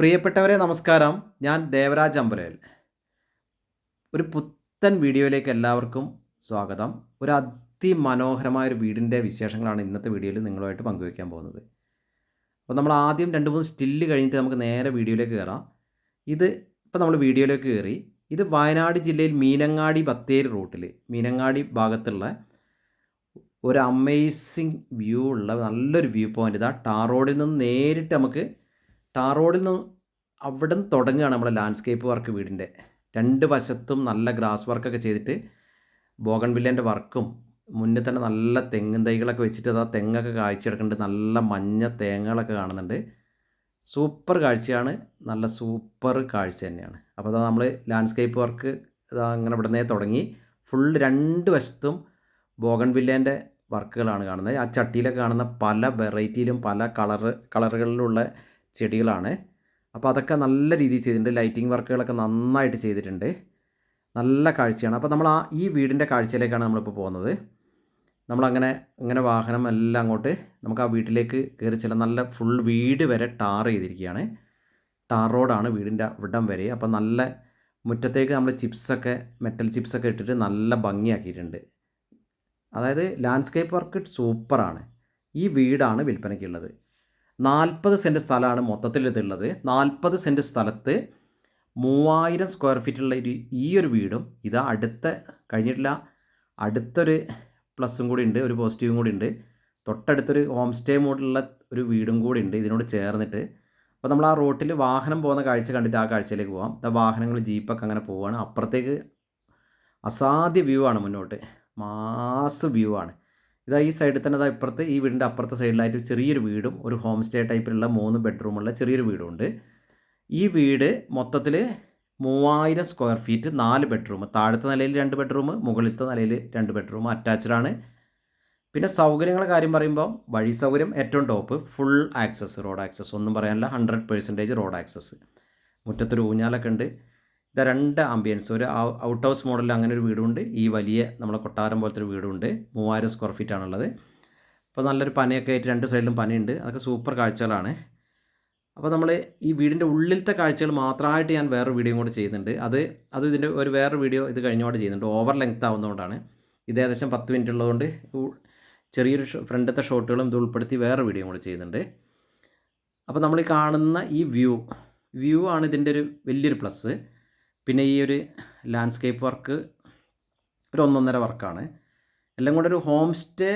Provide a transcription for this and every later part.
പ്രിയപ്പെട്ടവരെ നമസ്കാരം. ഞാൻ ദേവരാജ് അമ്പലേൽ ഒരു പുത്തൻ വീഡിയോയിലേക്ക് എല്ലാവർക്കും സ്വാഗതം. ഒരു അതിമനോഹരമായ ഒരു വീടിന്റെ വിശേഷങ്ങളാണ് ഇന്നത്തെ വീഡിയോയിൽ നിങ്ങളുമായിട്ട് പങ്കുവയ്ക്കാൻ പോകുന്നത്. അപ്പോൾ നമ്മൾ ആദ്യം രണ്ട് മൂന്ന് സ്റ്റില്ല് കഴിഞ്ഞിട്ട് നമുക്ക് നേരെ വീഡിയോയിലേക്ക് കയറാം. ഇത് ഇപ്പോൾ നമ്മൾ വീഡിയോയിലേക്ക് കയറി. ഇത് വയനാട് ജില്ലയിൽ മീനങ്ങാടി ബത്തേരി റൂട്ടിൽ മീനങ്ങാടി ഭാഗത്തുള്ള ഒരു അമേസിങ് വ്യൂ ഉള്ള നല്ലൊരു വ്യൂ പോയിന്റ്. ഇതാ ടാർ റോഡിൽ നിന്ന് നേരിട്ട് നമുക്ക് ടാർ റോഡിൽ നിന്ന് അവിടെ നിന്ന് തുടങ്ങുകയാണ് നമ്മുടെ ലാൻഡ്സ്കേപ്പ് വർക്ക് വീടിന്റെ. രണ്ട് വശത്തും നല്ല ഗ്രാസ് വർക്കൊക്കെ ചെയ്തിട്ട് ബോഗൺ വില്ലേന്റെ വർക്കും മുന്നിൽ തന്നെ നല്ല തെങ്ങും തൈകളൊക്കെ വെച്ചിട്ട് അതാ തെങ്ങൊക്കെ കാഴ്ചയെടുക്കുന്നുണ്ട്. നല്ല മഞ്ഞ തേങ്ങകളൊക്കെ കാണുന്നുണ്ട്. സൂപ്പർ കാഴ്ചയാണ്. നല്ല സൂപ്പർ കാഴ്ച തന്നെയാണ്. അപ്പോൾ അതാ നമ്മൾ ലാൻഡ്സ്കേപ്പ് വർക്ക് അങ്ങനെ ഇവിടെ നിന്നേ തുടങ്ങി. ഫുൾ രണ്ട് വശത്തും ബോഗൺ വില്ലേന്റെ വർക്കുകളാണ് കാണുന്നത്. ആ ചട്ടിയിലൊക്കെ കാണുന്ന പല വെറൈറ്റിയിലും പല കളർ കളറുകളിലുള്ള ചെടികളാണ്. അപ്പോൾ അതൊക്കെ നല്ല രീതിയിൽ ചെയ്തിട്ടുണ്ട്. ലൈറ്റിംഗ് വർക്കുകളൊക്കെ നന്നായിട്ട് ചെയ്തിട്ടുണ്ട്. നല്ല കാഴ്ചയാണ്. അപ്പോൾ നമ്മൾ ആ ഈ വീടിന്റെ കാഴ്ചയിലേക്കാണ് നമ്മളിപ്പോൾ പോകുന്നത്. നമ്മളങ്ങനെ ഇങ്ങനെ വാഹനം എല്ലാം അങ്ങോട്ട് നമുക്ക് ആ വീട്ടിലേക്ക് കയറി ചെല്ലാം നല്ല ഫുൾ വീട് വരെ ടാർ ചെയ്തിരിക്കുകയാണ്. ടാർ റോഡാണ് വീടിന്റെ അവിടം വരെ. അപ്പോൾ നല്ല മുറ്റത്തേക്ക് നമ്മൾ ചിപ്സൊക്കെ മെറ്റൽ ചിപ്സൊക്കെ ഇട്ടിട്ട് നല്ല ഭംഗിയാക്കിയിട്ടുണ്ട്. അതായത് ലാൻഡ്സ്കേപ്പ് വർക്ക് സൂപ്പറാണ് ഈ വീടാണ് വിൽപ്പനയ്ക്കുള്ളത്. നാൽപ്പത് സെന്റ് സ്ഥലമാണ് മൊത്തത്തിൽ ഇതുള്ളത് നാൽപ്പത് സെന്റ് സ്ഥലത്ത് മൂവായിരം സ്ക്വയർ ഫീറ്റുള്ള ഒരു ഈ ഒരു വീടും ഇത് അടുത്ത കഴിഞ്ഞിട്ടില്ല അടുത്തൊരു പ്ലസും കൂടി ഉണ്ട് ഒരു പോസിറ്റീവും കൂടി ഉണ്ട്. തൊട്ടടുത്തൊരു ഹോം സ്റ്റേ മോഡിലുള്ള ഒരു വീടും കൂടി ഉണ്ട് ഇതിനോട് ചേർന്നിട്ട്. അപ്പോൾ നമ്മൾ ആ റോട്ടിൽ വാഹനം പോകുന്ന കാഴ്ച കണ്ടിട്ട് ആ കാഴ്ചയിലേക്ക് പോകാം വാഹനങ്ങൾ ജീപ്പൊക്കെ അങ്ങനെ പോവുകയാണ് അപ്പുറത്തേക്ക് അസാധ്യ വ്യൂ ആണ് മുന്നോട്ട്. മാസ് വ്യൂ ആണ്. ഇതാ ഈ സൈഡിൽ തന്നെ അതാ ഇപ്പുറത്ത് ഈ വീടിന്റെ അപ്പുറത്തെ സൈഡിലായിട്ട് ചെറിയൊരു വീടും ഒരു ഹോം സ്റ്റേ ടൈപ്പിലുള്ള മൂന്ന് ബെഡ്റൂമുള്ള ചെറിയൊരു വീടുമുണ്ട്. ഈ വീട് മൊത്തത്തിൽ മൂവായിരം സ്ക്വയർ ഫീറ്റ് നാല് ബെഡ്റൂം താഴത്തെ നിലയിൽ രണ്ട് ബെഡ്റൂം മുകളിലത്തെ നിലയിൽ രണ്ട് ബെഡ്റൂം അറ്റാച്ച്ഡാണ് പിന്നെ സൗകര്യങ്ങളുടെ കാര്യം പറയുമ്പോൾ വഴി സൗകര്യം ഏറ്റവും top full access road access ഒന്നും പറയാനില്ല ഹൺഡ്രഡ് പേഴ്സന്റേജ് റോഡ് ആക്സസ് മുറ്റത്തൊരു ഊഞ്ഞാലൊക്കെ ഉണ്ട്. ഇത് രണ്ട് ആംബിയൻസ് ഒരു ഔട്ട് ഹൗസ് മോഡലിൽ അങ്ങനെ ഒരു വീടുണ്ട്. ഈ വലിയ നമ്മളെ കൊട്ടാരം പോലത്തെ ഒരു വീടുണ്ട്. മൂവായിരം സ്ക്വയർ ഫീറ്റ് ആണുള്ളത്. അപ്പോൾ നല്ലൊരു പനയൊക്കെ ആയിട്ട് രണ്ട് സൈഡിലും പനയുണ്ട് അതൊക്കെ സൂപ്പർ കാഴ്ചകളാണ്. അപ്പോൾ നമ്മൾ ഈ വീടിന്റെ ഉള്ളിലത്തെ കാഴ്ചകൾ മാത്രമായിട്ട് ഞാൻ വേറൊരു വീഡിയോ കൂടെ ചെയ്യുന്നുണ്ട്. അത് അത് ഇതിന്റെ ഒരു വേറൊരു വീഡിയോ ഇത് കഴിഞ്ഞോടെ ചെയ്യുന്നുണ്ട്. ഓവർ ലെങ്ത് ആവുന്നതുകൊണ്ടാണ് ഇത് ഏകദേശം പത്ത് മിനിറ്റ് ഉള്ളതുകൊണ്ട് ചെറിയൊരു ഫ്രണ്ടത്തെ ഷോട്ടുകളും ഇത് ഉൾപ്പെടുത്തി വേറെ വീഡിയോ കൂടെ ചെയ്യുന്നുണ്ട്. അപ്പോൾ നമ്മൾ കാണുന്ന ഈ വ്യൂ വ്യൂ ആണ് ഇതിന്റെ ഒരു വലിയൊരു പ്ലസ് പിന്നെ ഈ ഒരു ലാൻഡ്സ്കേപ്പ് വർക്ക് ഒരു ഒന്നൊന്നര വർക്കാണ് എല്ലാം കൂടെ ഒരു ഹോം സ്റ്റേ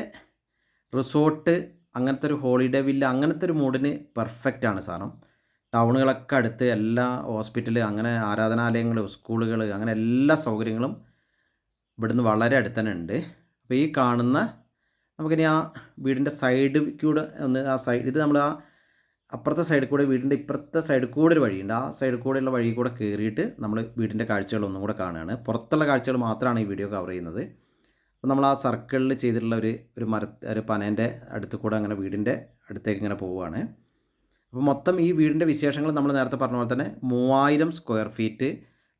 റിസോർട്ട് അങ്ങനത്തെ ഒരു ഹോളിഡേ വില്ല അങ്ങനത്തെ ഒരു മൂഡിന് പെർഫെക്റ്റ് ആണ് സാധനം. ടൗണുകളൊക്കെ അടുത്ത് എല്ലാ ഹോസ്പിറ്റൽ അങ്ങനെ ആരാധനാലയങ്ങൾ സ്കൂളുകൾ അങ്ങനെ എല്ലാ സൗകര്യങ്ങളും ഇവിടുന്ന് വളരെ അടുത്ത് തന്നെ ഉണ്ട്. അപ്പോൾ ഈ കാണുന്ന നമുക്കിനി ആ വീടിന്റെ സൈഡ് കൂടെ ഒന്ന് ആ സൈഡ് ഇത് നമ്മൾ ആ അപ്പുറത്തെ സൈഡിൽ കൂടെ വീടിന്റെ ഇപ്പുറത്തെ സൈഡിൽ കൂടെ ഒരു വഴിയുണ്ട്. ആ സൈഡിൽ കൂടെയുള്ള വഴി കൂടെ കയറിയിട്ട് നമ്മൾ വീടിന്റെ കാഴ്ചകൾ ഒന്നും കൂടെ കാണുകയാണ്. പുറത്തുള്ള കാഴ്ചകൾ മാത്രമാണ് ഈ വീഡിയോ കവർ ചെയ്യുന്നത്. അപ്പോൾ നമ്മൾ ആ സർക്കിളിൽ ചെയ്തിട്ടുള്ള ഒരു ഒരു മര ഒരു പനേന്റെ അടുത്ത് കൂടെ അങ്ങനെ വീടിന്റെ അടുത്തേക്ക് ഇങ്ങനെ പോവുകയാണ്. അപ്പോൾ മൊത്തം ഈ വീടിന്റെ വിശേഷങ്ങൾ നമ്മൾ നേരത്തെ പറഞ്ഞ പോലെ തന്നെ മൂവായിരം സ്ക്വയർ ഫീറ്റ്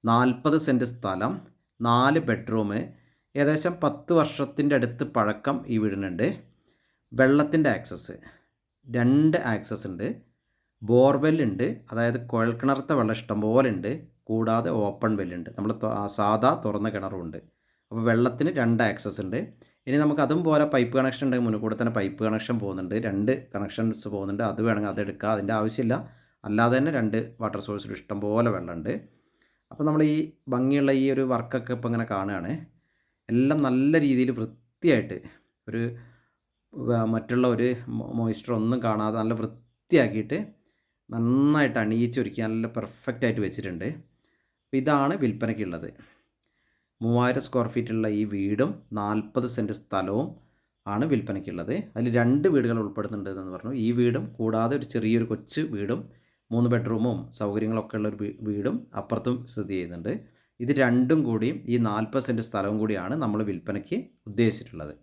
നാൽപ്പത് സെന്റ് സ്ഥലം നാല് ബെഡ്റൂം ഏകദേശം പത്ത് വർഷത്തിന്റെ അടുത്ത് പഴക്കം ഈ വീടിനുണ്ട്. വെള്ളത്തിന്റെ ആക്സസ് രണ്ട് ആക്സസ് ഉണ്ട്. ബോർവെൽ ഉണ്ട്. അതായത് കുഴൽക്കിണറത്തെ വെള്ളം ഇഷ്ടംപോലെ ഉണ്ട്. കൂടാതെ ഓപ്പൺ വെല്ലുണ്ട് നമ്മൾ സാധാ തുറന്ന കിണറുമുണ്ട് അപ്പോൾ വെള്ളത്തിന് രണ്ട് ആക്സസ് ഉണ്ട്. ഇനി നമുക്ക് അതും പോലെ പൈപ്പ് കണക്ഷൻ ഉണ്ടെങ്കിൽ മുന്നിൽ കൂടെ തന്നെ പൈപ്പ് കണക്ഷൻ പോകുന്നുണ്ട്. രണ്ട് കണക്ഷൻസ് പോകുന്നുണ്ട്. അത് വേണമെങ്കിൽ അതെടുക്കുക അതിന്റെ ആവശ്യമില്ല. അല്ലാതെ തന്നെ രണ്ട് വാട്ടർ സോഴ്സിൽ ഇഷ്ടംപോലെ വെള്ളമുണ്ട് അപ്പോൾ നമ്മൾ ഈ ഭംഗിയുള്ള ഈ ഒരു വർക്കൊക്കെ ഇപ്പോൾ ഇങ്ങനെ കാണുകയാണ്. എല്ലാം നല്ല രീതിയിൽ വൃത്തിയായിട്ട് ഒരു മറ്റുള്ള ഒരു മോയ്സ്ചർ ഒന്നും കാണാതെ നല്ല വൃത്തിയാക്കിയിട്ട് നന്നായിട്ട് അണിയിച്ചൊരുക്കി നല്ല പെർഫെക്റ്റ് ആയിട്ട് വെച്ചിട്ടുണ്ട്. അപ്പോൾ ഇതാണ് വിൽപ്പനയ്ക്കുള്ളത് മൂവായിരം സ്ക്വയർ ഫീറ്റുള്ള ഈ വീടും നാൽപ്പത് സെന്റ് സ്ഥലവും ആണ് വിൽപ്പനയ്ക്കുള്ളത് അതിൽ രണ്ട് വീടുകൾ ഉൾപ്പെടുന്നുണ്ട് എന്ന് പറഞ്ഞു. ഈ വീടും കൂടാതെ ഒരു ചെറിയൊരു കൊച്ചു വീടും മൂന്ന് ബെഡ്റൂമും സൗകര്യങ്ങളൊക്കെ ഉള്ള ഒരു വീടും അപ്പുറത്തും സ്ഥിതി ചെയ്യുന്നുണ്ട്. ഇത് രണ്ടും കൂടിയും ഈ നാൽപ്പത് സെന്റ് സ്ഥലവും കൂടിയാണ് നമ്മൾ വിൽപ്പനയ്ക്ക് ഉദ്ദേശിച്ചിട്ടുള്ളത്.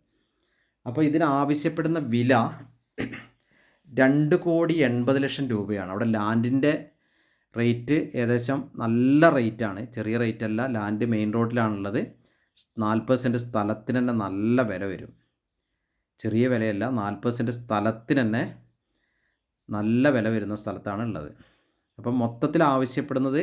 അപ്പോൾ ഇതിനാവശ്യപ്പെടുന്ന വില രണ്ട് കോടി എൺപത് ലക്ഷം രൂപയാണ്. അവിടെ ലാൻഡിന്റെ റേറ്റ് ഏകദേശം നല്ല റേറ്റാണ്. ചെറിയ റേറ്റ് അല്ല ലാൻഡ് മെയിൻ റോഡിലാണുള്ളത്. നാൽപ്പത് സെന്റ് സ്ഥലത്തിന് തന്നെ നല്ല വില വരും. ചെറിയ വിലയല്ല നാൽപ്പത് സെന്റ് സ്ഥലത്തിന് തന്നെ നല്ല വില വരുന്ന സ്ഥലത്താണ് ഉള്ളത് അപ്പം മൊത്തത്തിൽ ആവശ്യപ്പെടുന്നത്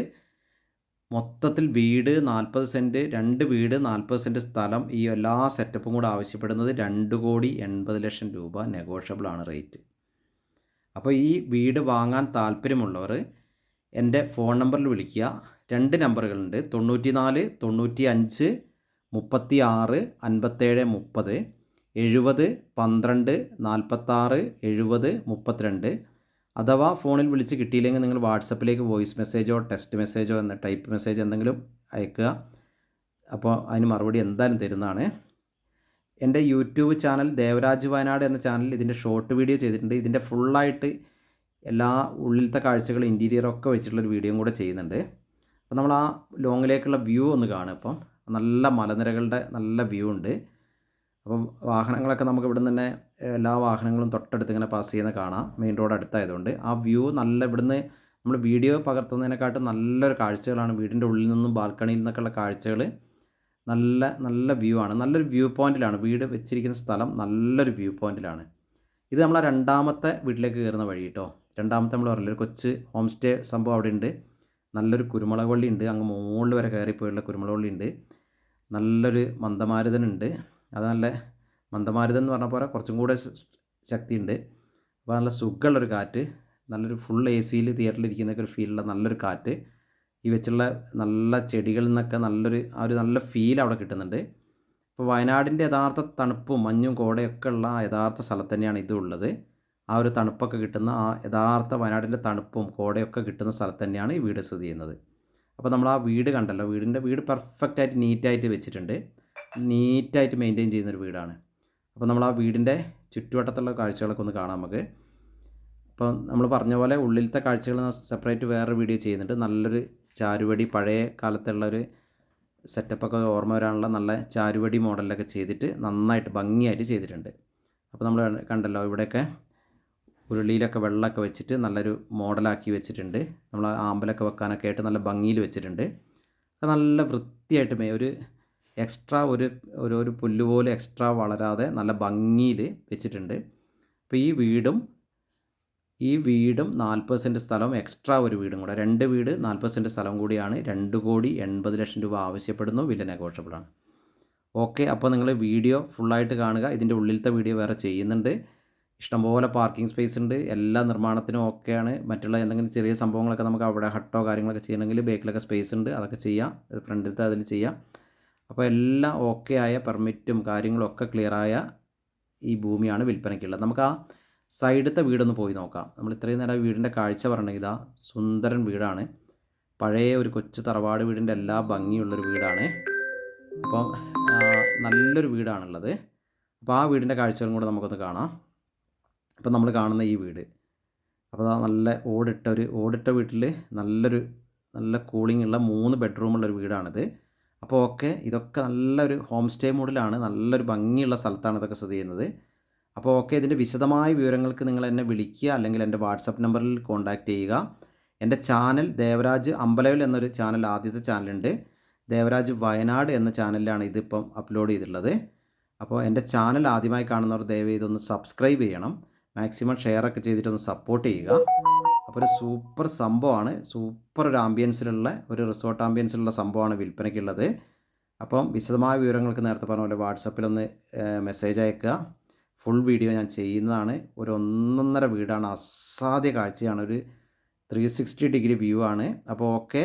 മൊത്തത്തിൽ വീട് നാൽപ്പത് സെന്റ് രണ്ട് വീട് നാൽപ്പത് സെന്റ് സ്ഥലം ഈ എല്ലാ സെറ്റപ്പും കൂടെ ആവശ്യപ്പെടുന്നത് രണ്ട് കോടി എൺപത് ലക്ഷം രൂപ നെഗോഷ്യബിൾ ആണ് റേറ്റ് അപ്പോൾ ഈ വീട് വാങ്ങാൻ താല്പര്യമുള്ളവർ എന്റെ ഫോൺ നമ്പറിൽ വിളിക്കുക. രണ്ട് നമ്പറുകളുണ്ട് തൊണ്ണൂറ്റി നാല് തൊണ്ണൂറ്റി അഞ്ച് മുപ്പത്തി ആറ് അൻപത്തേഴ് മുപ്പത് എഴുപത് പന്ത്രണ്ട് നാൽപ്പത്താറ് എഴുപത് മുപ്പത്തിരണ്ട്. അഥവാ ഫോണിൽ വിളിച്ച് കിട്ടിയില്ലെങ്കിൽ നിങ്ങൾ വാട്സപ്പിലേക്ക് വോയിസ് മെസ്സേജോ ടെക്സ്റ്റ് മെസ്സേജോ എന്ന ടൈപ്പ് മെസ്സേജ് എന്തെങ്കിലും അയക്കുക. അപ്പോൾ അതിന് മറുപടി എന്തായാലും തരുന്നതാണ്. എന്റെ യൂട്യൂബ് ചാനൽ ദേവരാജ് വയനാട് എന്ന ചാനലിൽ ഇതിന്റെ ഷോർട്ട് വീഡിയോ ചെയ്തിട്ടുണ്ട്. ഇതിന്റെ ഫുള്ളായിട്ട് എല്ലാ ഉള്ളിലത്തെ കാഴ്ചകൾ ഇന്റീരിയറൊക്കെ വെച്ചിട്ടുള്ളൊരു വീഡിയോയും കൂടെ ചെയ്യുന്നുണ്ട്. അപ്പോൾ നമ്മൾ ആ ലോങ്ങിലേക്കുള്ള വ്യൂ ഒന്ന് കാണും ഇപ്പം നല്ല മലനിരകളുടെ നല്ല വ്യൂ ഉണ്ട്. അപ്പം വാഹനങ്ങളൊക്കെ നമുക്ക് ഇവിടെ തന്നെ എല്ലാ വാഹനങ്ങളും തൊട്ടടുത്ത് ഇങ്ങനെ പാസ് ചെയ്യുന്ന കാണാം. മെയിൻ റോഡ് അടുത്തായതുകൊണ്ട്. ആ വ്യൂ നല്ല ഇവിടുന്ന് നമ്മൾ വീഡിയോ പകർത്തുന്നതിനെക്കാട്ടും നല്ലൊരു കാഴ്ചകളാണ് വീടിന്റെ ഉള്ളിൽ നിന്നും ബാൽക്കണിയിൽ നിന്നൊക്കെയുള്ള കാഴ്ചകൾ നല്ല നല്ല വ്യൂ ആണ്. നല്ലൊരു വ്യൂ പോയിന്റിലാണ് വീട് വെച്ചിരിക്കുന്ന സ്ഥലം നല്ലൊരു വ്യൂ പോയിന്റിലാണ് ഇത് നമ്മളെ രണ്ടാമത്തെ വീട്ടിലേക്ക് കയറുന്ന വഴി കേട്ടോ രണ്ടാമത്തെ നമ്മൾ പറഞ്ഞില്ല ഒരു കൊച്ച് ഹോം സ്റ്റേ സംഭവം അവിടെ ഉണ്ട് നല്ലൊരു കുരുമുളക് വള്ളി ഉണ്ട്. അങ്ങ് മുകളിൽ വരെ കയറിപ്പോയുള്ള കുരുമുളക് വള്ളി ഉണ്ട്. നല്ലൊരു മന്ദമാരുതനുണ്ട്. അത് നല്ല മന്ദമാരുതൻ എന്ന് പറഞ്ഞ പോലെ കുറച്ചും കൂടെ ശക്തിയുണ്ട്. അപ്പോൾ നല്ല സുഖമുള്ളൊരു കാറ്റ് നല്ലൊരു ഫുൾ എ സിയിൽ തിയേറ്ററിൽ ഇരിക്കുന്നൊക്കെ ഒരു ഫീലുള്ള നല്ലൊരു കാറ്റ്. ഈ വെച്ചുള്ള നല്ല ചെടികളിൽ നിന്നൊക്കെ നല്ലൊരു ആ ഒരു നല്ല ഫീൽ അവിടെ കിട്ടുന്നുണ്ട്. അപ്പോൾ വയനാടിന്റെ യഥാർത്ഥ തണുപ്പും മഞ്ഞും കോടയൊക്കെ ഉള്ള ആ യഥാർത്ഥ സ്ഥലത്ത് തന്നെയാണ് ഇതുള്ളത് ആ ഒരു തണുപ്പൊക്കെ കിട്ടുന്ന ആ യഥാർത്ഥ വയനാടിന്റെ തണുപ്പും കോടയൊക്കെ കിട്ടുന്ന സ്ഥലത്ത് തന്നെയാണ് ഈ വീട് സ്ഥിതി ചെയ്യുന്നത്. അപ്പോൾ നമ്മൾ ആ വീട് കണ്ടല്ലോ വീടിന്റെ വീട് പെർഫെക്റ്റായിട്ട് നീറ്റായിട്ട് വെച്ചിട്ടുണ്ട്. നീറ്റായിട്ട് മെയിന്റെയിൻ ചെയ്യുന്നൊരു വീടാണ്. അപ്പോൾ നമ്മൾ ആ വീടിന്റെ ചുറ്റുവട്ടത്തുള്ള കാഴ്ചകളൊക്കെ ഒന്ന് കാണാം നമുക്ക്. അപ്പോൾ നമ്മൾ പറഞ്ഞ പോലെ ഉള്ളിലത്തെ കാഴ്ചകൾ സെപ്പറേറ്റ് വേറൊരു വീഡിയോ ചെയ്യുന്നുണ്ട്. നല്ലൊരു ചാരുവടി പഴയ കാലത്തുള്ള ഒരു സെറ്റപ്പൊക്കെ ഓർമ്മ വരാനുള്ള നല്ല ചാരുവടി മോഡലൊക്കെ ചെയ്തിട്ട് നന്നായിട്ട് ഭംഗിയായിട്ട് ചെയ്തിട്ടുണ്ട്. അപ്പോൾ നമ്മൾ കണ്ടല്ലോ ഇവിടെയൊക്കെ ഉരുളിയിലൊക്കെ വെള്ളമൊക്കെ വെച്ചിട്ട് നല്ലൊരു മോഡലാക്കി വെച്ചിട്ടുണ്ട്. നമ്മൾ ആമ്പലൊക്കെ വെക്കാനൊക്കെ ആയിട്ട് നല്ല ഭംഗിയിൽ വെച്ചിട്ടുണ്ട്. നല്ല വൃത്തിയായിട്ട് ഒരു എക്സ്ട്രാ ഒരു ഒരു ഒരു പുല്ല് പോലെ എക്സ്ട്രാ വളരാതെ നല്ല ഭംഗിയിൽ വെച്ചിട്ടുണ്ട്. അപ്പോൾ ഈ വീടും ഈ വീടും നാൽപ്പത് സെന്റ് സ്ഥലം എക്സ്ട്രാ ഒരു വീടും കൂടെ. രണ്ട് വീട് നാൽപ്പത് സെന്റ് സ്ഥലം കൂടിയാണ്. രണ്ട് കോടി എൺപത് ലക്ഷം രൂപ ആവശ്യപ്പെടുന്നു. വില നെഗോഷ്യബിളാണ് ഓക്കെ അപ്പോൾ നിങ്ങൾ വീഡിയോ ഫുള്ളായിട്ട് കാണുക. ഇതിന്റെ ഉള്ളിലത്തെ വീഡിയോ വേറെ ചെയ്യുന്നുണ്ട്. ഇഷ്ടംപോലെ പാർക്കിംഗ് സ്പേസ് ഉണ്ട്. എല്ലാ നിർമ്മാണത്തിനും ഓക്കെയാണ്. മറ്റുള്ള എന്തെങ്കിലും ചെറിയ സംഭവങ്ങളൊക്കെ നമുക്ക് അവിടെ ഹട്ടോ കാര്യങ്ങളൊക്കെ ചെയ്യണമെങ്കിൽ ബേക്കിലൊക്കെ സ്പേസ് ഉണ്ട്. അതൊക്കെ ചെയ്യാം. ഫ്രണ്ടിലത്തെ അതിൽ ചെയ്യാം. അപ്പോൾ എല്ലാം ഓക്കെ ആയ പെർമിറ്റും കാര്യങ്ങളൊക്കെ ക്ലിയറായ ഈ ഭൂമിയാണ് വിൽപ്പനയ്ക്കുള്ളത് നമുക്ക് ആ സൈഡത്തെ വീടൊന്ന് പോയി നോക്കാം. നമ്മൾ ഇത്രയും നേരം വീടിന്റെ കാഴ്ച പറഞ്ഞെങ്കിൽ ഇതാ സുന്ദരൻ വീടാണ്. പഴയ ഒരു കൊച്ചു തറവാട് വീടിന്റെ എല്ലാ ഭംഗിയുള്ളൊരു വീടാണ്. അപ്പം നല്ലൊരു വീടാണുള്ളത്. അപ്പോൾ ആ വീടിന്റെ കാഴ്ചകളും കൂടെ നമുക്കൊന്ന് കാണാം. അപ്പം നമ്മൾ കാണുന്ന ഈ വീട്. അപ്പോൾ അതാ നല്ല ഓടിട്ട ഒരു ഓടിട്ട വീട്ടിൽ നല്ലൊരു നല്ല കൂളിംഗ് ഉള്ള മൂന്ന് ബെഡ്റൂമുള്ള ഒരു വീടാണിത്. അപ്പോൾ ഓക്കെ ഇതൊക്കെ നല്ലൊരു ഹോം സ്റ്റേ മോഡിലാണ് നല്ലൊരു ഭംഗിയുള്ള സ്ഥലത്താണ് ഇതൊക്കെ സ്ഥിതി ചെയ്യുന്നത്. അപ്പോൾ ഓക്കെ ഇതിന്റെ വിശദമായ വിവരങ്ങൾക്ക് നിങ്ങൾ എന്നെ വിളിക്കുക. അല്ലെങ്കിൽ എന്റെ വാട്സപ്പ് നമ്പറിൽ കോൺടാക്റ്റ് ചെയ്യുക. എന്റെ ചാനൽ ദേവരാജ് അമ്പലവിൽ എന്നൊരു ചാനൽ ആദ്യത്തെ ചാനലുണ്ട് ദേവരാജ് വയനാട് എന്ന ചാനലിലാണ് ഇതിപ്പം അപ്ലോഡ് ചെയ്തിട്ടുള്ളത്. അപ്പോൾ എന്റെ ചാനൽ ആദ്യമായി കാണുന്നവർ ദയവ് ഇതൊന്ന് സബ്സ്ക്രൈബ് ചെയ്യണം. മാക്സിമം ഷെയർ ഒക്കെ ചെയ്തിട്ടൊന്ന് സപ്പോർട്ട് ചെയ്യുക. അപ്പോൾ ഒരു സൂപ്പർ സംഭവമാണ്. സൂപ്പർ ഒരു ആംബിയൻസിലുള്ള ഒരു റിസോർട്ട് ആംബിയൻസിലുള്ള സംഭവമാണ് വിൽപ്പനയ്ക്കുള്ളത്. അപ്പം വിശദമായ വിവരങ്ങൾക്ക് നേരത്തെ പറഞ്ഞ പോലെ വാട്സപ്പിലൊന്ന് മെസ്സേജ് അയക്കുക. ഫുൾ വീഡിയോ ഞാൻ ചെയ്യുന്നതാണ്. ഒരു ഒന്നൊന്നര വീടാണ്. അസാധ്യ കാഴ്ചയാണ്. ഒരു ത്രീ സിക്സ്റ്റി ഡിഗ്രി വ്യൂ ആണ്. അപ്പോൾ ഓക്കെ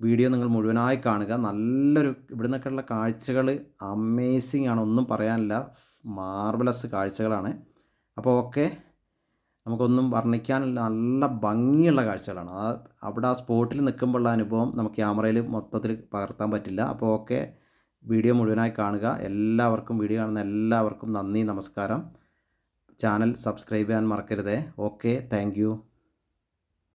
വീഡിയോ നിങ്ങൾ മുഴുവനായി കാണുക. നല്ലൊരു ഇവിടെ നിന്നൊക്കെയുള്ള കാഴ്ചകൾ അമേസിങ് ആണ്. ഒന്നും പറയാനില്ല. മാർബലസ് കാഴ്ചകളാണ്. അപ്പോൾ ഓക്കെ നമുക്കൊന്നും വർണിക്കാനില്ല നല്ല ഭംഗിയുള്ള കാഴ്ചകളാണ്. ആ അവിടെ ആ സ്പോട്ടിൽ നിൽക്കുമ്പോഴുള്ള അനുഭവം നമുക്ക് ക്യാമറയിൽ മൊത്തത്തിൽ പകർത്താൻ പറ്റില്ല. അപ്പോൾ ഓക്കെ വീഡിയോ മുഴുവനായി കാണുക. എല്ലാവർക്കും വീഡിയോ കാണുന്ന എല്ലാവർക്കും നന്ദി നമസ്കാരം. ചാനൽ സബ്സ്ക്രൈബ് ചെയ്യാൻ മറക്കരുതേ. Okay thank